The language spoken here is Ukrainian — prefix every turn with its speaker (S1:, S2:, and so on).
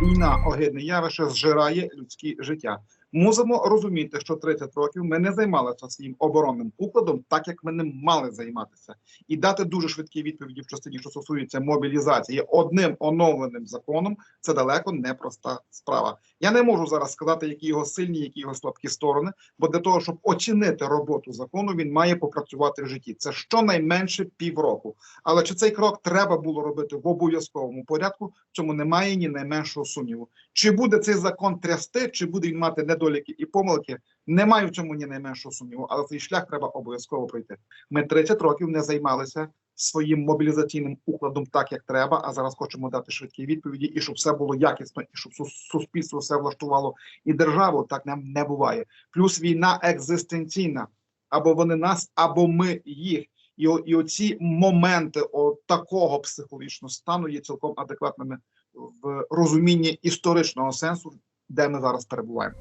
S1: війна огидне явище зжирає людське життя. Мусимо розуміти, що 30 років ми не займалися своїм оборонним укладом, так як ми не мали займатися, і дати дуже швидкі відповіді в частині, що стосується мобілізації, одним оновленим законом це далеко не проста справа. Я не можу зараз сказати, які його сильні, які його слабкі сторони. Бо для того, щоб оцінити роботу закону, він має попрацювати в житті. Це щонайменше півроку. Але чи цей крок треба було робити в обов'язковому порядку? В цьому немає ні найменшого сумніву. Чи буде цей закон трясти, чи буде він мати недоліки і помилки? Немає в цьому ні найменшого сумніву, але цей шлях треба обов'язково пройти. Ми 30 років не займалися своїм мобілізаційним укладом так, як треба. А зараз хочемо дати швидкі відповіді, і щоб все було якісно, і щоб сус- суспільство все влаштувало і державу. Так нам не буває. Плюс війна екзистенційна. Або вони нас, або ми їх. І, і оці моменти такого психологічного стану є цілком адекватними в розумінні історичного сенсу, де ми зараз перебуваємо.